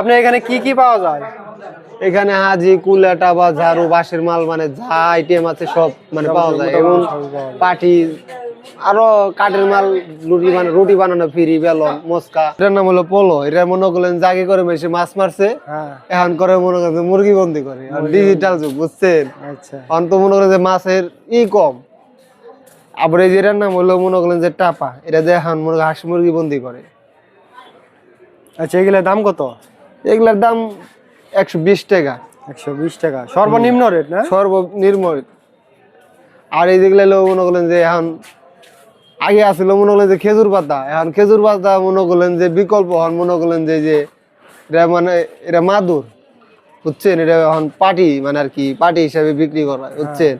আপনি এখানে কি কি পাওয়া যায়? এখানে হাজি কুলাটা বা ঝাড়ু বাঁশের মাল মানে যা আইটেম আছে সব মানে পাওয়া যায়। এবং পাটি আরও কাঠের মাল রুটি বানানো রুটি বানানো ফিরি বেলন মস্কা। এটার নাম হলো পোলো। এটা মনে করলেন জাগে করে মেশে মাছ মারছে। হ্যাঁ। এখন করে মনে করছে মুরগি বন্দি করে। ডিজিটাল যুগ বুঝছেন? আচ্ছা। এখন তো মনে করেন যে মাছের ই কম। আবার এই যে এটার নাম হলো মনে করলেন যে টাপা। এটা যে এখন মনে হাঁস মুরগি বন্দি করে। আচ্ছা এগুলোর দাম কত? এগুলার দাম একশো বিশ টাকা। একশো বিশ টাকা। সর্বনিম্ন রেট না? সর্বনিম্ন আর এই যেগুলো হলো মনে করলেন যে এখন আগে আসছিল মনে করলেন যে খেজুর পাতা এখন খেজুর পাতা মনে করলেন যে বিকল্প হন মনে করলেন যে যে এটা মানে এটা মাদুর বুঝছেন? এটা এখন পাটি মানে আর কি পাটি হিসাবে বিক্রি করা বুঝছেন?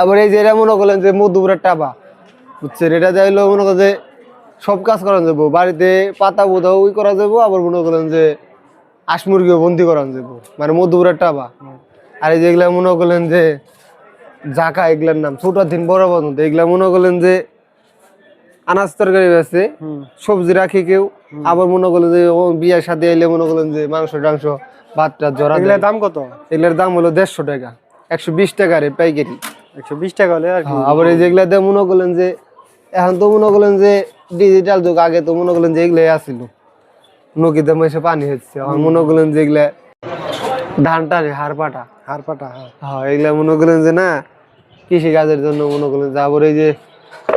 আবার এই যে এটা মনে করলেন যে মধুপুরের টাবা বুঝছেন? এটা যাইলো মনে করেন যে সব কাজ করা যাব। বাড়িতে পাতা বোধা ওই করা যাব আবার মনে করেন যে হাঁস মুরগিও বন্দি করা যাব। মানে মধুপুরের টাবা। আর এই যেগুলা মনে করলেন যে জাকা এগুলার নাম ছোট দিন বড় পর্যন্ত এগুলা মনে করলেন যে আনাজ তরকারি আছে সবজি রাখি কেউ। আবার মনে করলেন যে বিয়ের সাথে এলে মনে করলেন যে মাংস টাংস ভাত টাত জরা এগুলোর দাম কত? এগুলার দাম হলো দেড়শো টাকা। একশো বিশ টাকা রে পাইকারি। একশো বিশ টাকা হলে আর কি আবার এই যেগুলা দিয়ে মনে করলেন যে এখন তো মনে করলেন যে ডিজিটাল যুগ আগে তো মনে করলেন যে এগুলাই আসছিল নদীতে এসে পানি হচ্ছে এখন মনে করলেন যে এগুলা ধান টানে হার পাটা। হার পাটা হ্যাঁ। হ্যাঁ এগুলা মনে করলেন যে না কৃষি কাজের জন্য মনে করলেন এই যে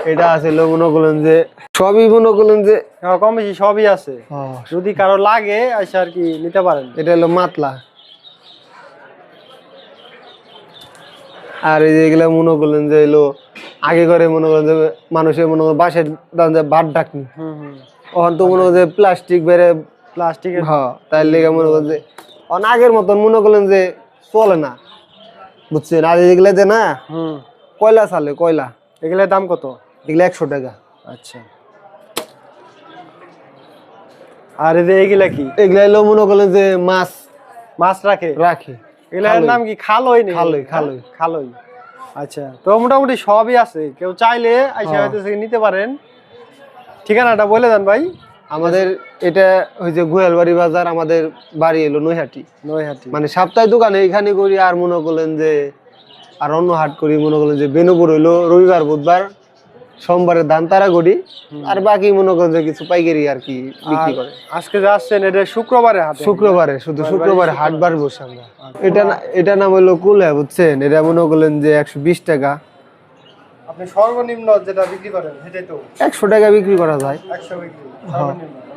এটা আছিল মনে করলেন যে সবই মনে করলেন যে হ্যাঁ, কম বেশি সবই আছে। হ্যাঁ, যদি কারও লাগে আসে আর কি নিতে পারেন। এটা হলো মাতলা। আর এই যে এগুলা মনে করলেন যে এলো আগে করে মনে করেন যে মানুষের মনে করেন বাসের দান যে ভাত ডাকনি। ওখান তো মনে করেন যে প্লাস্টিক বেড়ে প্লাস্টিক হ্যাঁ তাই লেগে মনে করেন যে অন আগের মতন মনে করলেন যে চলে না। বুঝছেন? আর এগুলা যে না কয়লা চালে কয়লা। এগুলোর দাম কত? এগুলা একশো টাকা। আচ্ছা। আর এই যে এগুলা কি? এগুলা এলো মনে করলেন যে মাছ মাছ রাখে? রাখে। এগুলার। নাম কি খালই নেই খালই, খালই। খালই। আচ্ছা তো মোটামুটি সবই আছে। কেউ চাইলে আইসা হয়তো সে নিতে পারেন। ঠিকানাটা বলে দেন ভাই। আমাদের এটা ওই যে গোয়ালবাড়ি বাজার আমাদের বাড়ি এলো নৈহাটি। নৈহাটি। মানে সাপ্তাহিক দোকানে এখানে করি আর মনে করলেন যে আর অন্য হাট করি মনে করলেন যে বেনুপুর হইল রবিবার বুধবার। সোমবারে ধান তারা গড়ি আর বাকি মনে করেন যে কিছু পাইকারি আর কি বিক্রি করে। আজকে যা আসছেন এটা শুক্রবারে শুক্রবারে শুধু শুক্রবারে হাট বার বসে আমরা। এটা না- এটা নাম হলো কুল কুলে বুঝছেন? এটা মনে করলেন যে একশো বিশ টাকা। আপনি সর্বনিম্ন যেটা বিক্রি করেন সেটাই তো? একশো টাকা বিক্রি করা যায়। একশো বিক্রি সর্বনিম্ন।